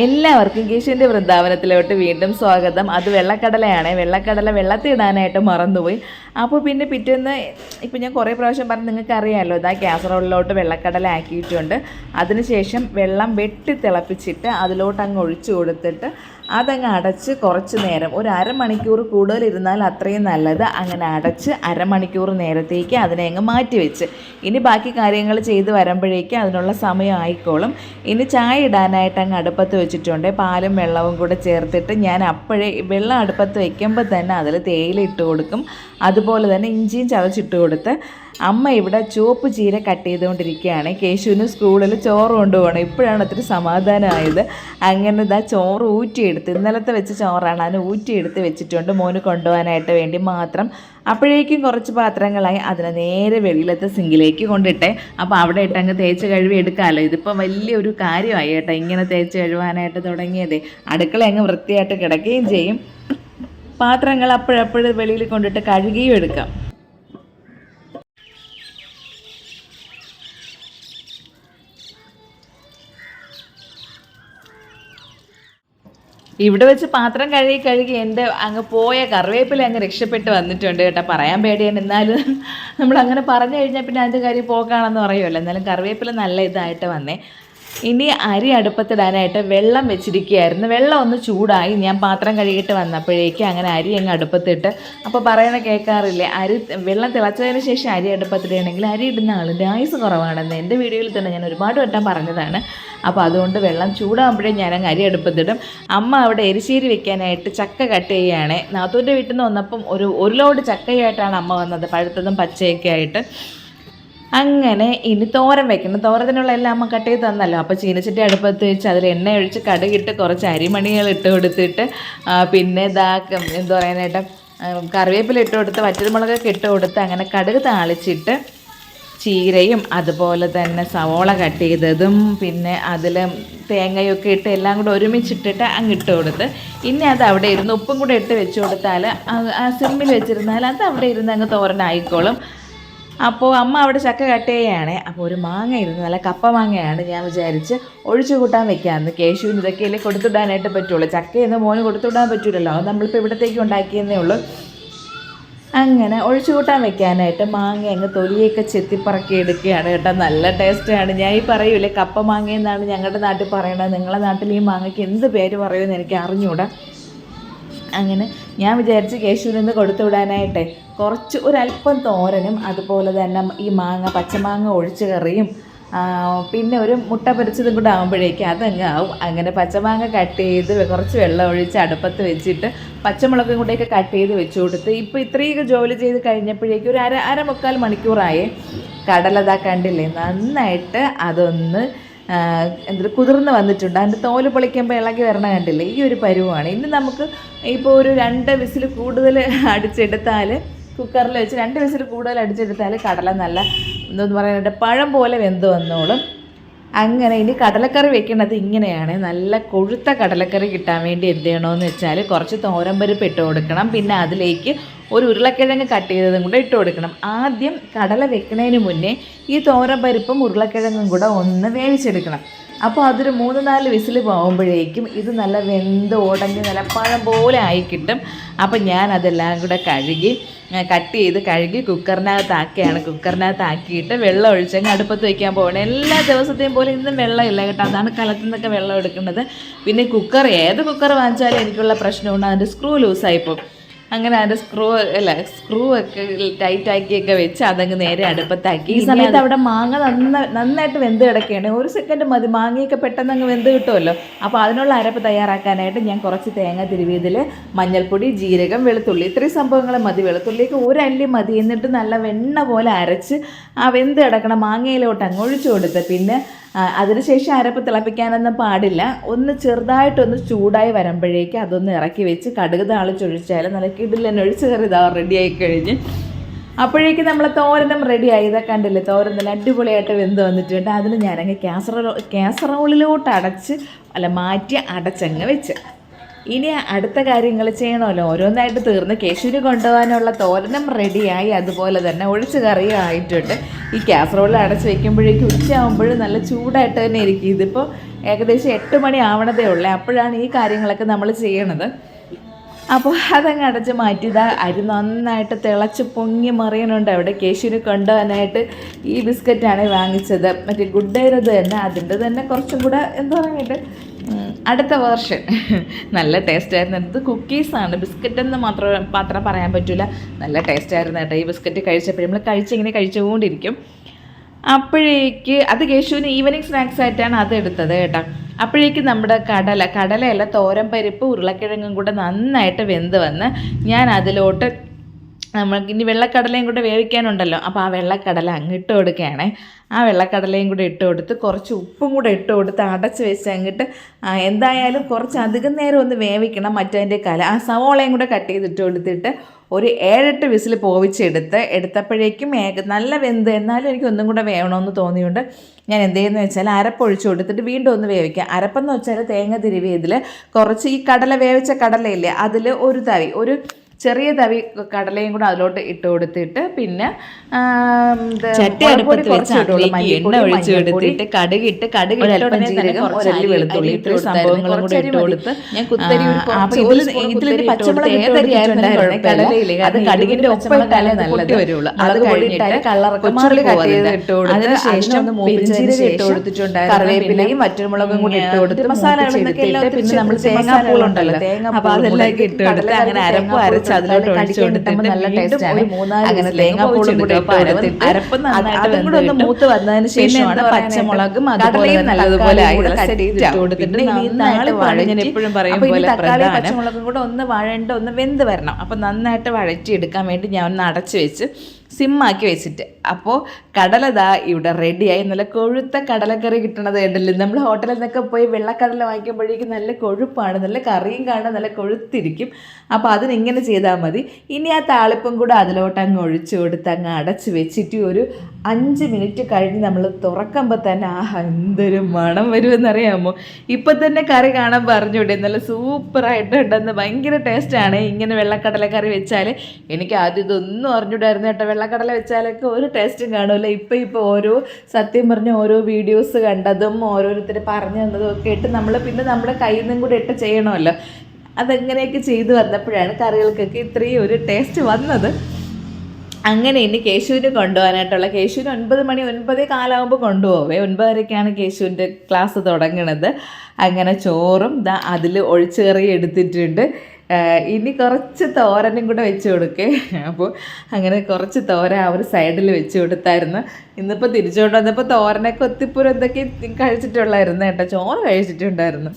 എല്ലാവർക്കും കേശുവിന്റെ വൃന്ദാവനത്തിലോട്ട് വീണ്ടും സ്വാഗതം. അത് വെള്ളക്കടലയാണ്. വെള്ളക്കടല വെള്ളത്തിടാനായിട്ട് മറന്നുപോയി. അപ്പോൾ പിന്നെ പിറ്റേന്ന് ഇപ്പം ഞാൻ കുറേ പ്രാവശ്യം പറഞ്ഞ് നിങ്ങൾക്ക് അറിയാമല്ലോ ഇതാ കാസറോളിലോട്ട് വെള്ളക്കടല ആക്കിയിട്ടുണ്ട്. അതിനുശേഷം വെള്ളം വെട്ടി തിളപ്പിച്ചിട്ട് അതിലോട്ട് അങ്ങ് ഒഴിച്ചു കൊടുത്തിട്ട് അതങ്ങ് അടച്ച് കുറച്ച് നേരം ഒരു അരമണിക്കൂർ കൂടുതൽ ഇരുന്നാൽ അത്രയും നല്ലത്. അങ്ങനെ അടച്ച് അരമണിക്കൂർ നേരത്തേക്ക് അതിനെ അങ്ങ് മാറ്റി വെച്ച്. ഇനി ബാക്കി കാര്യങ്ങൾ ചെയ്ത് വരുമ്പോഴേക്കും അതിനുള്ള സമയം ആയിക്കോളും. ഇനി ചായ ഇടാനായിട്ട് അങ്ങ് അടുപ്പത്ത് വെച്ചിട്ടുണ്ട്. പാലും വെള്ളവും കൂടെ ചേർത്തിട്ട് ഞാൻ അപ്പോഴേ വെള്ളം അടുപ്പത്ത് വയ്ക്കുമ്പോൾ തന്നെ അതിൽ തേയില ഇട്ട് കൊടുക്കും. അതുപോലെ തന്നെ ഇഞ്ചിയും ചതച്ചിട്ട് കൊടുത്ത് അമ്മ ഇവിടെ ചുവപ്പ് ചീര കട്ട് ചെയ്തുകൊണ്ടിരിക്കുകയാണ്. കേശുവിന് സ്കൂളിൽ ചോറ് കൊണ്ടുപോകണം. ഇപ്പോഴാണ് ഒത്തിരി സമാധാനമായത്. അങ്ങനെ ഇതാ ചോറ് ഊറ്റിയെടുത്ത്. ഇന്നലത്തെ വെച്ച ചോറാണ്. അതിന് ഊറ്റിയെടുത്ത് വെച്ചിട്ടുണ്ട് മോന് കൊണ്ടുപോകാനായിട്ട് വേണ്ടി മാത്രം. അപ്പോഴേക്കും കുറച്ച് പാത്രങ്ങളായി അതിനെ നേരെ വെളിയിലത്തെ സിങ്കിലേക്ക് കൊണ്ടിട്ടെ. അപ്പോൾ അവിടെ ഇട്ട് അങ്ങ് തേച്ച് കഴുകി എടുക്കാമല്ലോ. ഇതിപ്പോൾ വലിയൊരു കാര്യമായി കേട്ടോ ഇങ്ങനെ തേച്ച് കഴുകാനായിട്ട് തുടങ്ങിയതേ. അടുക്കള അങ്ങ് വൃത്തിയായിട്ട് കിടക്കുകയും ചെയ്യും. പാത്രങ്ങൾ അപ്പോഴപ്പോഴും വെളിയിൽ കൊണ്ടിട്ട് കഴുകിയും എടുക്കാം. ഇവിടെ വെച്ച് പാത്രം കഴുകി കഴുകി എന്റെ അങ്ങ് പോയ കറിവേപ്പില അങ്ങ് രക്ഷപ്പെട്ട് വന്നിട്ടുണ്ട് കേട്ടോ. പറയാൻ പേടിയാണ് എന്നാലും നമ്മൾ അങ്ങനെ പറഞ്ഞു കഴിഞ്ഞാൽ പിന്നെ അതിന്റെ കാര്യം പോക്കാണെന്ന് പറയുമല്ലോ. എന്നാലും കറിവേപ്പില നല്ല ഇതായിട്ട് വന്നേ. ഇനി അരി അടുപ്പത്തിടാനായിട്ട് വെള്ളം വെച്ചിരിക്കുകയായിരുന്നു. വെള്ളം ഒന്ന് ചൂടായി. ഞാൻ പാത്രം കഴുകിയിട്ട് വന്നപ്പോഴേക്കും അങ്ങനെ അരി അങ്ങ് അടുപ്പത്തിട്ട് അപ്പോൾ പറയണ കേൾക്കാറില്ലേ അരി വെള്ളം തിളച്ചതിന് ശേഷം അരി അടുപ്പത്തിടുകയാണെങ്കിൽ അരി ഇടുന്ന ആളിന്റെ ആയുസ് കുറവാണെന്ന്. എന്റെ വീഡിയോയിൽ തന്നെ ഞാൻ ഒരുപാട് വട്ടം പറഞ്ഞതാണ്. അപ്പോൾ അതുകൊണ്ട് വെള്ളം ചൂടാകുമ്പോഴേ ഞാൻ അങ്ങ് അരി അടുപ്പത്തിടും. അമ്മ അവിടെ എരിശ്ശേരി വെക്കാനായിട്ട് ചക്ക കട്ട് ചെയ്യുകയാണ്. നാത്തൂന്റെ വീട്ടിൽ നിന്ന് വന്നപ്പം ഒരു ഒരു ലോഡ് ചക്കയായിട്ടാണ് അമ്മ വന്നത് പഴുത്തതും പച്ചയൊക്കെ ആയിട്ട്. അങ്ങനെ ഇനി തോരൻ വെക്കണം. തോരത്തിനുള്ള എല്ലാം അമ്മ കട്ട് ചെയ്ത് തന്നല്ലോ. അപ്പോൾ ചീനച്ചട്ടി അടുപ്പത്ത് വെച്ച് അതിൽ എണ്ണ ഒഴിച്ച് കടുകിട്ട് കുറച്ച് അരിമണികൾ ഇട്ട് കൊടുത്തിട്ട് പിന്നെ ഇതാ എന്താ പറയാനായിട്ട് കറിവേപ്പില ഇട്ട് കൊടുത്ത് വറ്റൽമുളകൊക്കെ ഇട്ട് കൊടുത്ത് അങ്ങനെ കടുക് താളിച്ചിട്ട് ചീരയും അതുപോലെ തന്നെ സവോള കട്ട് ചെയ്തതും പിന്നെ അതിൽ തേങ്ങയൊക്കെ ഇട്ട് എല്ലാം കൂടെ ഒരുമിച്ചിട്ടിട്ട് അങ്ങ് ഇട്ട് കൊടുത്ത്. ഇനി അത് അവിടെ ഇരുന്ന് ഉപ്പും കൂടെ ഇട്ട് വെച്ച് കൊടുത്താൽ ആ സിമ്മിൽ വെച്ചിരുന്നാൽ അത് അവിടെ ഇരുന്ന് അങ്ങ് തോരനായിക്കോളും. അപ്പോൾ അമ്മ അവിടെ ചക്ക കട്ട് ചെയ്യുകയാണ്. അപ്പോൾ ഒരു മാങ്ങ ഇരുന്ന്. നല്ല കപ്പ മാങ്ങയാണ്. ഞാൻ വിചാരിച്ച് ഒഴിച്ചു കൂട്ടാൻ വെക്കാമെന്ന് കേശുവിന് ഇതൊക്കെയല്ലേ കൊടുത്തുവിടാനായിട്ട് പറ്റുള്ളൂ. ചക്കയെന്ന് മോന് കൊടുത്തുവിടാൻ പറ്റൂലല്ലോ. അത് നമ്മളിപ്പോൾ ഇവിടത്തേക്ക് ഉണ്ടാക്കിയെന്നേ ഉള്ളൂ. അങ്ങനെ ഒഴിച്ചു കൂട്ടാൻ വെക്കാനായിട്ട് മാങ്ങ അങ്ങ് തൊലിയൊക്കെ ചെത്തിപ്പറക്കി എടുക്കുകയാണ് കേട്ടോ. നല്ല ടേസ്റ്റാണ്. ഞാൻ ഈ പറയൂലേ കപ്പ മാങ്ങ എന്നാണ് ഞങ്ങളുടെ നാട്ടിൽ പറയണത്. നിങ്ങളുടെ നാട്ടിൽ ഈ മാങ്ങയ്ക്ക് എന്ത് പേര് പറയുമെന്ന് എനിക്ക് അറിഞ്ഞൂടാ. അങ്ങനെ ഞാൻ വിചാരിച്ച് കേശുവിൽ നിന്ന് കൊടുത്തു വിടാനായിട്ടെ. കുറച്ച് ഒരല്പം തോരനും അതുപോലെ തന്നെ ഈ മാങ്ങ പച്ചമാങ്ങ ഒഴിച്ച് കറിയും പിന്നെ ഒരു മുട്ട പൊരിച്ചതും കൂടെ ആകുമ്പോഴേക്കും അതങ്ങ് ആവും. അങ്ങനെ പച്ചമാങ്ങ കട്ട് ചെയ്ത് കുറച്ച് വെള്ളം ഒഴിച്ച് അടുപ്പത്ത് വെച്ചിട്ട് പച്ചമുളകും കൂടെയൊക്കെ കട്ട് ചെയ്ത് വെച്ച് കൊടുത്ത് ഇപ്പോൾ ഇത്രയൊക്കെ ജോലി ചെയ്ത് കഴിഞ്ഞപ്പോഴേക്കും ഒരു അര അര മുക്കാൽ മണിക്കൂറായേ. കടലതാ കണ്ടില്ലേ? നന്നായിട്ട് അതൊന്ന് എന്തൊരു കുതിർന്ന് വന്നിട്ടുണ്ട്. അതിന്റെ തോൽ പൊളിക്കുമ്പോൾ ഇളകി വരണ കണ്ടില്ലേ? ഈ ഒരു പരുവാണ്. ഇനി നമുക്ക് ഇപ്പോൾ ഒരു രണ്ട് വിസിൽ കൂടുതൽ അടിച്ചെടുത്താൽ കുക്കറിൽ വെച്ച് രണ്ട് വിസിൽ കൂടുതൽ അടിച്ചെടുത്താൽ കടല നല്ല എന്താ പറയാനായിട്ട് പഴം പോലെ വെന്ത് വന്നോളും. അങ്ങനെ ഇനി കടലക്കറി വെക്കുന്നത് ഇങ്ങനെയാണ്. നല്ല കൊഴുത്ത കടലക്കറി കിട്ടാൻ വേണ്ടി എന്ത് ചെയ്യണമെന്ന് വെച്ചാൽ കുറച്ച് തോരൻ പരിപ്പ് ഇട്ട് കൊടുക്കണം. പിന്നെ അതിലേക്ക് ഒരു ഉരുളക്കിഴങ്ങ് കട്ട് ചെയ്തതും കൂടെ ഇട്ട് കൊടുക്കണം. ആദ്യം കടല വെക്കുന്നതിന് മുന്നേ ഈ തോരൻ പരിപ്പും ഉരുളക്കിഴങ്ങും കൂടെ ഒന്ന് വേവിച്ചെടുക്കണം. അപ്പോൾ അതൊരു മൂന്ന് നാല് വിസിൽ പോകുമ്പോഴേക്കും ഇത് നല്ല വെന്ത് ഉടഞ്ഞ് നല്ല പഴം പോലെ ആയി കിട്ടും. അപ്പം ഞാൻ അതെല്ലാം കൂടെ കഴുകി കട്ട് ചെയ്ത് കഴുകി കുക്കറിനകത്താക്കിയാണ്. കുക്കറിനകത്താക്കിയിട്ട് വെള്ളം ഒഴിച്ചങ്ങ് അടുപ്പത്ത് വയ്ക്കാൻ പോകണം എല്ലാ ദിവസത്തെയും പോലെ ഇന്നും വെള്ളമില്ല കേട്ടോ. അതാണ് കലത്തിൽ നിന്നൊക്കെ വെള്ളം എടുക്കുന്നത്. പിന്നെ കുക്കർ ഏത് കുക്കർ വാങ്ങിച്ചാലും എനിക്കുള്ള പ്രശ്നമുണ്ട് അതിന്റെ സ്ക്രൂ ലൂസായിപ്പോൾ അങ്ങനെ അതിന്റെ സ്ക്രൂ അല്ല സ്ക്രൂ ഒക്കെ ടൈറ്റ് ആക്കിയൊക്കെ വെച്ച് അതങ്ങ് നേരെ അടുപ്പത്താക്കി. ഈ സമയത്ത് അവിടെ മാങ്ങ നന്ന നന്നായിട്ട് വെന്ത് കിടക്കുകയാണ്. ഒരു സെക്കൻഡ് മതി മാങ്ങയൊക്കെ പെട്ടെന്ന് അങ്ങ് വെന്ത് കിട്ടുമല്ലോ. അപ്പോൾ അതിനുള്ള അരപ്പ് തയ്യാറാക്കാനായിട്ട് ഞാൻ കുറച്ച് തേങ്ങ തിരുവിയതിൽ മഞ്ഞൾപ്പൊടി ജീരകം വെളുത്തുള്ളി ഇത്രയും സംഭവങ്ങൾ മതി. വെളുത്തുള്ളിക്ക് ഒരു അല്ലി മതി. എന്നിട്ട് നല്ല വെണ്ണ പോലെ അരച്ച് ആ വെന്ത് കിടക്കണ മാങ്ങയിലോട്ട് അങ്ങ് ഒഴിച്ചു കൊടുത്ത്. പിന്നെ അതിനുശേഷം അരപ്പ് തിളപ്പിക്കാനൊന്നും പാടില്ല. ഒന്ന് ചെറുതായിട്ടൊന്ന് ചൂടായി വരുമ്പോഴേക്ക് അതൊന്ന് ഇറക്കി വെച്ച് കടുക് താളിച്ചൊഴിച്ചാൽ നല്ല കിടിലൻ ഒഴിച്ച് കറി ഇതാ റെഡിയായി കഴിഞ്ഞ്. അപ്പോഴേക്കും നമ്മൾ തോരനും റെഡിയായി ഇതൊക്കെ കണ്ടില്ലേ തോരൻ നല്ല അടിപൊളിയായിട്ട് വെന്ത് വന്നിട്ടുണ്ട്. അതിന് ഞാനങ്ങ് കാസറോ ക്യാസറോളിലോട്ട് അടച്ച് അല്ല മാറ്റി അടച്ചങ്ങ് വെച്ച്. ഇനി അടുത്ത കാര്യങ്ങൾ ചെയ്യണമല്ലോ. ഓരോന്നായിട്ട് തീർന്ന് കേശുവിന് കൊണ്ടുപോകാനുള്ള തോരനും റെഡിയായി അതുപോലെ തന്നെ ഒഴിച്ചു കറിയും ആയിട്ടുണ്ട് ഈ കാസറോളിൽ അടച്ച് വെക്കുമ്പോഴേക്കും ഉച്ചയാകുമ്പോഴും നല്ല ചൂടായിട്ട് തന്നെ ഇരിക്കും. ഇതിപ്പോൾ ഏകദേശം എട്ട് മണി ആവണതേ ഉള്ളേ. അപ്പോഴാണ് ഈ കാര്യങ്ങളൊക്കെ നമ്മൾ ചെയ്യണത്. അപ്പോൾ അതങ്ങ് അടച്ച് മാറ്റിയതാ. അരി നന്നായിട്ട് തിളച്ച് പൊങ്ങി മറിയണുണ്ട് അവിടെ കേശുവിന് കൊണ്ടുപോകാനായിട്ട് ഈ ബിസ്ക്കറ്റാണ് വാങ്ങിച്ചത്. മറ്റേ ഗുഡ് ഡേരത് തന്നെ. അതിന്റെ തന്നെ കുറച്ചും കൂടെ എന്താ പറയുന്നത്? അടുത്ത വേർഷൻ. നല്ല ടേസ്റ്റ് ആയിരുന്നു. ഇത് കുക്കീസാണ് ബിസ്ക്കറ്റ് എന്ന് മാത്രം മാത്രം പറയാൻ പറ്റില്ല നല്ല ടേസ്റ്റ് ആയിരുന്നു കേട്ടോ ഈ ബിസ്ക്കറ്റ് കഴിച്ചപ്പോഴും. നമ്മൾ കഴിച്ചിങ്ങനെ കഴിച്ചുകൊണ്ടിരിക്കും. അപ്പോഴേക്ക് അത് കേശുവിന് ഈവനിങ് സ്നാക്സ് ആയിട്ടാണ് അത് എടുത്തത് കേട്ടോ. അപ്പോഴേക്ക് നമ്മുടെ കടല കടലയല്ല തോരൻ പരിപ്പ് ഉരുളക്കിഴങ്ങും കൂടെ നന്നായിട്ട് വെന്ത് വന്ന് ഞാൻ അതിലോട്ട് നമ്മൾക്ക് ഇനി വെള്ളക്കടലയും കൂടെ വേവിക്കാനുണ്ടല്ലോ. അപ്പോൾ ആ വെള്ളക്കടല അങ്ങിട്ട് കൊടുക്കുകയാണേ. ആ വെള്ളക്കടലയും കൂടെ ഇട്ട് കൊടുത്ത് കുറച്ച് ഉപ്പും കൂടെ ഇട്ട് കൊടുത്ത് അടച്ച് വെച്ച് അങ്ങിട്ട് എന്തായാലും കുറച്ച് അധികം നേരം ഒന്ന് വേവിക്കണം മറ്റതിന്റെ കല. ആ സവോളയും കൂടെ കട്ട് ചെയ്തിട്ട് കൊടുത്തിട്ട് ഒരു ഏഴെട്ട് വിസിൽ പോവിച്ചെടുത്ത് എടുത്തപ്പോഴേക്കും ഏക നല്ല വെന്ത്. എന്നാലും എനിക്ക് ഒന്നും കൂടെ വേണമെന്ന് തോന്നിയുകൊണ്ട് ഞാൻ എന്ത് ചെയ്യുന്നത് വെച്ചാൽ അരപ്പൊഴിച്ച് കൊടുത്തിട്ട് വീണ്ടും ഒന്ന് വേവിക്കാം. അരപ്പെന്ന് വെച്ചാൽ തേങ്ങ തിരുവിയതിൽ കുറച്ച് ഈ കടല വേവിച്ച കടലയില്ലേ അതിൽ ഒരു തവി ഒരു ചെറിയ തവി കടലയും കൂടെ അതിലോട്ട് ഇട്ട് കൊടുത്തിട്ട് പിന്നെ ചട്ടി അടുപ്പത്ത് വെച്ച് എണ്ണ ഒഴിച്ച് കൊടുത്തിട്ട് കടുകിട്ട് കടുക് ഇട്ട ഒരല്പം ഉടനെ തന്നെ ജീരകം, കുറച്ച് ഒരല്ലി അരി- വെളുത്തുള്ളി ഇത്രയും സംഭവങ്ങളും കൂടെ ഇട്ട് കൊടുത്ത് ഞാൻ കുത്തരി പച്ചമുളക്? അത് കടുകിന്റെ ഒപ്പം ഇട്ടാലേ നല്ലത്. വരുള്ളൂ. അത് കഴിഞ്ഞിട്ട് കളറൊക്കെ ഇട്ട് കൊടുത്ത് അതിനുശേഷം ഇട്ട് കൊടുത്തിട്ടുണ്ടായിരുന്നു. കറിവേപ്പിലയും വറ്റൽമുളകും കൂടി ഇട്ട് കൊടുത്ത് മസാല പിന്നെ നമ്മൾ തേങ്ങാപ്പൂളുണ്ടല്ലോ അപ്പോൾ അതെല്ലാം ഇട്ട് കൊടുത്ത് അങ്ങനെ അരപ്പ് അരച്ച് അതിലോട്ട് ഒഴിച്ച് കൊടുത്തിട്ട് നല്ല വീണ്ടും ടേസ്റ്റ് ആണ്. അങ്ങനെ അരപ്പ് നന്നായിട്ട് കൂടെ ഒന്ന് മൂത്ത് വന്നതിന് ശേഷമാണ് പച്ചമുളകും അതുപോലെ നല്ലതുപോലെ. കൊടുത്തിട്ട് ഞാൻ എപ്പോഴും പറയും പോലെ പച്ചമുളകും കൂടെ ഒന്ന് വഴണ്ട് ഒന്ന് വെന്ത് വരണം. അപ്പോൾ നന്നായിട്ട് വഴറ്റി എടുക്കാൻ വേണ്ടി ഞാൻ ഒന്ന് അടച്ചു വെച്ച് സിമ്മാക്കി വെച്ചിട്ട്. അപ്പോൾ കടല ദാ ഇവിടെ റെഡിയായി നല്ല കൊഴുത്ത കടലക്കറി കിട്ടണത് ഉണ്ടല്ലോ നമ്മൾ ഹോട്ടലിൽ നിന്നൊക്കെ പോയി വെള്ളക്കടല വാങ്ങിക്കുമ്പോഴേക്കും നല്ല കൊഴുപ്പാണ്. നല്ല കറിയും കാണാൻ നല്ല കൊഴുത്തിരിക്കും. അപ്പോൾ അതിനിങ്ങനെ ചെയ്താൽ മതി. ഇനി ആ താളിപ്പും കൂടെ അതിലോട്ട് അങ്ങ് ഒഴിച്ചു കൊടുത്ത് അങ്ങ് അടച്ച് വെച്ചിട്ട് ഒരു അഞ്ച് മിനിറ്റ് കഴിഞ്ഞ് നമ്മൾ തുറക്കുമ്പോൾ തന്നെ ആ എന്തൊരു മണം വരുമെന്നറിയാമോ? ഇപ്പം തന്നെ കറി കാണാൻ പറഞ്ഞൂടെ? നല്ല സൂപ്പറായിട്ട് ഉണ്ടെന്ന് ഭയങ്കര ടേസ്റ്റാണ് ഇങ്ങനെ വെള്ളക്കടലക്കറി വെച്ചാൽ എനിക്ക് ആദ്യം ഇതൊന്നും അറിഞ്ഞൂടായിരുന്നു കേട്ടോ. വെള്ളക്കടല വെച്ചാലൊക്കെ ഒരു ടേസ്റ്റും കാണൂല. ഇപ്പം ഇപ്പോൾ ഓരോ സത്യം പറഞ്ഞ ഓരോ വീഡിയോസ് കണ്ടതും ഓരോരുത്തർ പറഞ്ഞു തന്നതും ഒക്കെ ഇട്ട് നമ്മൾ പിന്നെ നമ്മുടെ കയ്യിൽ നിന്നും കൂടെ ഇട്ട് ചെയ്യണമല്ലോ. അതെങ്ങനെയൊക്കെ ചെയ്തു വന്നപ്പോഴാണ് കറികൾക്കൊക്കെ ഇത്രയും ഒരു ടേസ്റ്റ് വന്നത്. അങ്ങനെ ഇനി കേശുവിന് കൊണ്ടുപോകാനായിട്ടുള്ള കേശുവിന് ഒൻപത് മണി ഒൻപതേ കാലാകുമ്പോൾ കൊണ്ടുപോവേ. ഒൻപതരയ്ക്കാണ് കേശുവിന്റെ ക്ലാസ് തുടങ്ങുന്നത് അങ്ങനെ ചോറും അതിൽ ഒഴിച്ചേറി എടുത്തിട്ടുണ്ട്. ഇനി കുറച്ച് തോരനും കൂടെ വെച്ച് കൊടുക്കേ. അപ്പോൾ അങ്ങനെ കുറച്ച് തോര ആ ഒരു സൈഡിൽ വെച്ച് കൊടുത്തായിരുന്നു. ഇന്നിപ്പോൾ തിരിച്ചുകൊണ്ട് വന്നപ്പോൾ തോരനൊക്കെ ഒത്തിപ്പുരം എന്തൊക്കെ കഴിച്ചിട്ടുള്ളായിരുന്നു കേട്ടോ. ചോറ് കഴിച്ചിട്ടുണ്ടായിരുന്നു.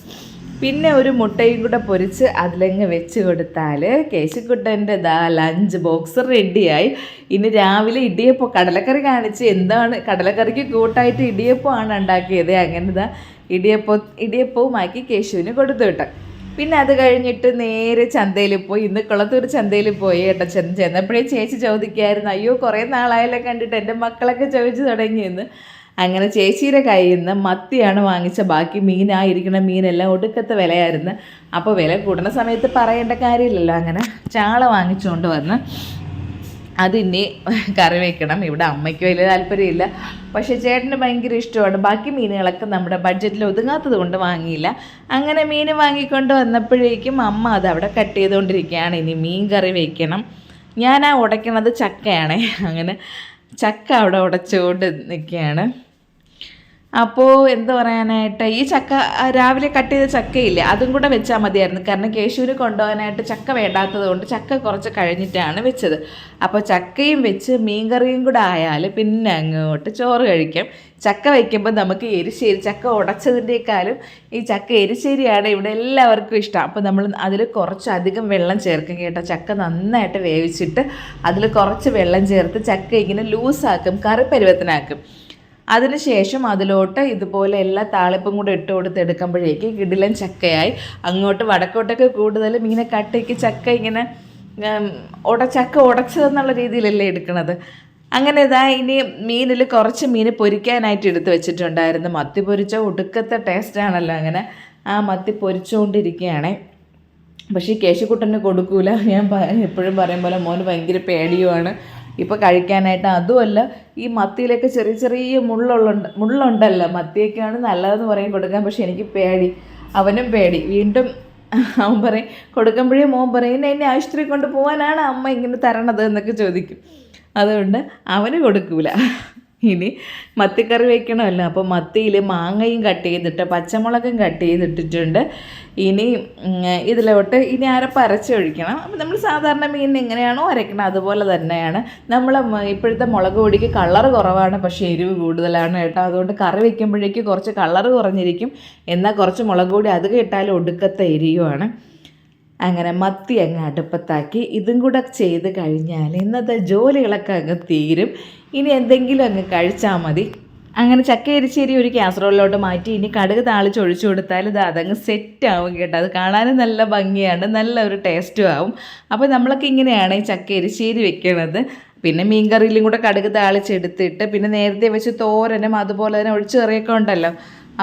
പിന്നെ ഒരു മുട്ടയും കൂടെ പൊരിച്ച് അതിലങ്ങ് വെച്ച് കൊടുത്താൽ കേശുക്കുട്ടന്റെ ദാ ലഞ്ച് ബോക്സ് റെഡിയായി ഇനി രാവിലെ ഇടിയപ്പം കടലക്കറി കാണിച്ച് എന്താണ് കടലക്കറിക്ക് കൂട്ടായിട്ട് ഇടിയപ്പമാണ് ഉണ്ടാക്കിയത്. അങ്ങനെ ദാ ഇടിയപ്പം ഇടിയപ്പവുമാക്കി കേശുവിന് കൊടുത്തു വിട്ടു പിന്നെ അത് കഴിഞ്ഞിട്ട് നേരെ ചന്തയിൽ പോയി. ഇന്ന് കുളത്തൂർ ചന്തയിൽ പോയി കേട്ടോ ചെന്ന് ചെന്നപ്പോഴേ ചേച്ചി ചോദിക്കായിരുന്നു അയ്യോ കുറേ നാളായല്ലോ കണ്ടിട്ട് എന്റെ മക്കളൊക്കെ ചോദിച്ചു തുടങ്ങിയെന്ന്. അങ്ങനെ ചേച്ചിയുടെ കയ്യിൽ നിന്ന് മത്തിയാണ് വാങ്ങിച്ച ബാക്കി മീനായിരിക്കുന്ന മീനെല്ലാം ഒടുക്കത്തെ വിലയായിരുന്നു. അപ്പോൾ വില കൂടുന്ന സമയത്ത് പറയേണ്ട കാര്യമില്ലല്ലോ. അങ്ങനെ ചാള വാങ്ങിച്ചുകൊണ്ട് വന്ന് അതിനി കറി വെക്കണം. ഇവിടെ അമ്മയ്ക്ക് വലിയ താല്പര്യമില്ല. പക്ഷേ ചേട്ടന് ഭയങ്കര ഇഷ്ടമാണ്. ബാക്കി മീനുകളൊക്കെ നമ്മുടെ ബഡ്ജറ്റിൽ ഒതുങ്ങാത്തത് കൊണ്ട് വാങ്ങിയില്ല. അങ്ങനെ മീൻ വാങ്ങിക്കൊണ്ട് വന്നപ്പോഴേക്കും അമ്മ അത് അവിടെ കട്ട് ചെയ്തുകൊണ്ടിരിക്കുകയാണ്. ഇനി മീൻ കറി വെക്കണം. ഞാൻ ആ ഉടയ്ക്കണത് ചക്കയാണേ. അങ്ങനെ ചക്ക അവിടെ ഉടച്ചുകൊണ്ട് നിൽക്കുകയാണ്. അപ്പോൾ എന്താ പറയാനായിട്ട് ഈ ചക്ക രാവിലെ കട്ട് ചെയ്ത ചക്കയില്ല അതും കൂടെ വെച്ചാൽ മതിയായിരുന്നു. കാരണം കേശൂര് കൊണ്ടുപോകാനായിട്ട് ചക്ക വേണ്ടാത്തത് കൊണ്ട് ചക്ക കുറച്ച് കഴിഞ്ഞിട്ടാണ് വെച്ചത്. അപ്പോൾ ചക്കയും വെച്ച് മീൻകറിയും കൂടെ ആയാൽ പിന്നെ അങ്ങോട്ട് ചോറ് കഴിക്കാം. ചക്ക വയ്ക്കുമ്പോൾ നമുക്ക് എരിശ്ശേരി ചക്ക ഉടച്ചതിന്റെക്കാളും ഈ ചക്ക എരിശ്ശേരിയാണ് ഇവിടെ എല്ലാവർക്കും ഇഷ്ടം. അപ്പോൾ നമ്മൾ അതിൽ കുറച്ചധികം വെള്ളം ചേർക്കും കേട്ടോ. ചക്ക നന്നായിട്ട് വേവിച്ചിട്ട് അതിൽ കുറച്ച് വെള്ളം ചേർത്ത് ചക്ക ഇങ്ങനെ ലൂസാക്കും കറി പരുവത്തിനാക്കും അതിനുശേഷം അതിലോട്ട് ഇതുപോലെ എല്ലാ താളിപ്പും കൂടെ ഇട്ട് കൊടുത്ത് എടുക്കുമ്പോഴേക്ക് കിടിലൻ ചക്കയായി. അങ്ങോട്ട് വടക്കോട്ടൊക്കെ കൂടുതലും ഇങ്ങനെ കട്ടയ്ക്ക് ചക്ക ഇങ്ങനെ ഉട ചക്ക ഉടച്ചതെന്നുള്ള രീതിയിലല്ലേ എടുക്കുന്നത് അങ്ങനെ ഇതാ ഇനി മീനിൽ കുറച്ച് മീൻ പൊരിക്കാനായിട്ട് എടുത്ത് വെച്ചിട്ടുണ്ടായിരുന്നു. മത്തി പൊരിച്ച ഒടുക്കത്തെ ടേസ്റ്റാണല്ലോ അങ്ങനെ. ആ മത്തി പൊരിച്ചുകൊണ്ടിരിക്കുകയാണേ. പക്ഷേ കേശുക്കുട്ടന് കൊടുക്കൂല. ഞാൻ എപ്പോഴും പറയും പോലെ മോന് ഭയങ്കര പേടിയുമാണ്. ഇപ്പോൾ കഴിക്കാനായിട്ട് അതുമല്ല ഈ മത്തിയിലൊക്കെ ചെറിയ ചെറിയ മുള്ളുള്ള മുള്ളുണ്ടല്ലോ. മത്തിയൊക്കെയാണ് നല്ലതെന്ന് പറയും കൊടുക്കാൻ പക്ഷെ എനിക്ക് പേടി. അവനും പേടി. വീണ്ടും അവൻ പറയും കൊടുക്കുമ്പോഴേ മോൻ പറയും എന്നെ എന്നെ ആശുപത്രി കൊണ്ട് പോകാനാണ് അമ്മ ഇങ്ങനെ തരണത് എന്നൊക്കെ ചോദിക്കും. അതുകൊണ്ട് അവന് കൊടുക്കൂല. ഇനി മത്തിക്കറി വെക്കണമല്ലോ. അപ്പോൾ മത്തിയിൽ മാങ്ങയും കട്ട് ചെയ്തിട്ട് പച്ചമുളകും കട്ട് ചെയ്തിട്ടിട്ടുണ്ട്. ഇനി ഇതിലോട്ട് ഇനി അരപ്പ് അരച്ചൊഴിക്കണം അപ്പോൾ നമ്മൾ സാധാരണ മീൻ എങ്ങനെയാണോ അരയ്ക്കണം അതുപോലെ തന്നെയാണ്. നമ്മൾ ഇപ്പോഴത്തെ മുളക് പൊടിക്ക് കളർ കുറവാണ് പക്ഷേ എരിവ് കൂടുതലാണ് കേട്ടോ. അതുകൊണ്ട് കറി വെക്കുമ്പോഴേക്ക് കുറച്ച് കളർ കുറഞ്ഞിരിക്കും. എന്നാൽ കുറച്ച് മുളക് പൊടി അധികം ഇട്ടാലും ഒടുക്കത്തെ എരിയുമാണ് അങ്ങനെ മത്തി അങ്ങ് അടുപ്പത്താക്കി. ഇതും കൂടെ ചെയ്ത് കഴിഞ്ഞാൽ ഇന്നത്തെ ജോലികളൊക്കെ അങ്ങ് തീരും. ഇനി എന്തെങ്കിലും അങ്ങ് കഴിച്ചാൽ മതി. അങ്ങനെ ചക്ക എരിശ്ശേരി ഒരു കാസറോളിലോട്ട് മാറ്റി ഇനി കടുക് താളിച്ച് ഒഴിച്ചു കൊടുത്താൽ ഇത് അതങ്ങ് സെറ്റ് ആവും കേട്ടോ. അത് കാണാനും നല്ല ഭംഗിയാണ് നല്ല ഒരു ടേസ്റ്റും ആവും. അപ്പോൾ നമ്മളൊക്കെ ഇങ്ങനെയാണ് ഈ ചക്ക എരിശ്ശേരി വെക്കണത്. പിന്നെ മീൻകറിയിലും കൂടെ കടുക് താളിച്ചെടുത്തിട്ട് പിന്നെ നേരത്തെ വെച്ച് തോരനും അതുപോലെ തന്നെ ഒഴിച്ചു കറിയൊക്കെ ഉണ്ടല്ലോ.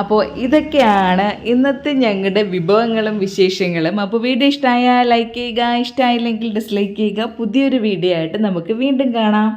അപ്പോൾ ഇതൊക്കെയാണ് ഇന്നത്തെ ഞങ്ങളുടെ വിഭവങ്ങളും വിശേഷങ്ങളും. അപ്പോൾ വീഡിയോ ഇഷ്ടമായാൽ ലൈക്ക് ചെയ്യുക ഇഷ്ടമായില്ലെങ്കിൽ ഡിസ്ലൈക്ക് ചെയ്യുക. പുതിയൊരു വീഡിയോ ആയിട്ട് നമുക്ക് വീണ്ടും കാണാം.